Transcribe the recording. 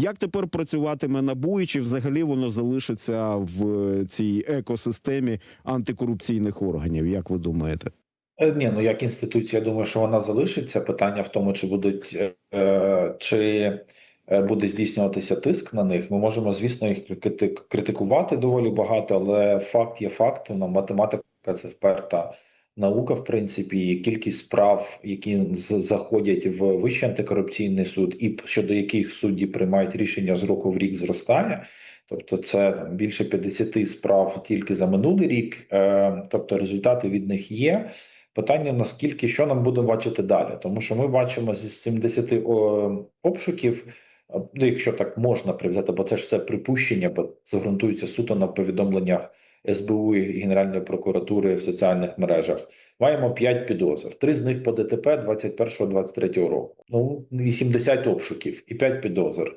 Як тепер працюватиме НАБУ і чи взагалі воно залишиться в цій екосистемі антикорупційних органів? Як ви думаєте? Е, Ні, ну як інституція, я думаю, що вона залишиться. Питання в тому, чи будуть е, е, чи е, буде здійснюватися тиск на них. Ми можемо, звісно, їх крити- критикувати доволі багато, але факт є фактом. Ну, математика це вперта наука, в принципі, кількість справ, які заходять в Вищий антикорупційний суд, і щодо яких судді приймають рішення з року в рік, зростає. Тобто, це там, більше 50 справ тільки за минулий рік. Е, тобто, результати від них є. Питання наскільки що нам будемо бачити далі, тому що ми бачимо зі 70 обшуків, ну якщо так можна привзяти, бо це ж все припущення, бо це ґрунтується суто на повідомленнях СБУ і Генеральної прокуратури в соціальних мережах. Маємо 5 підозр, три з них по ДТП 21-23 року. Ну і 70 обшуків, і 5 підозр.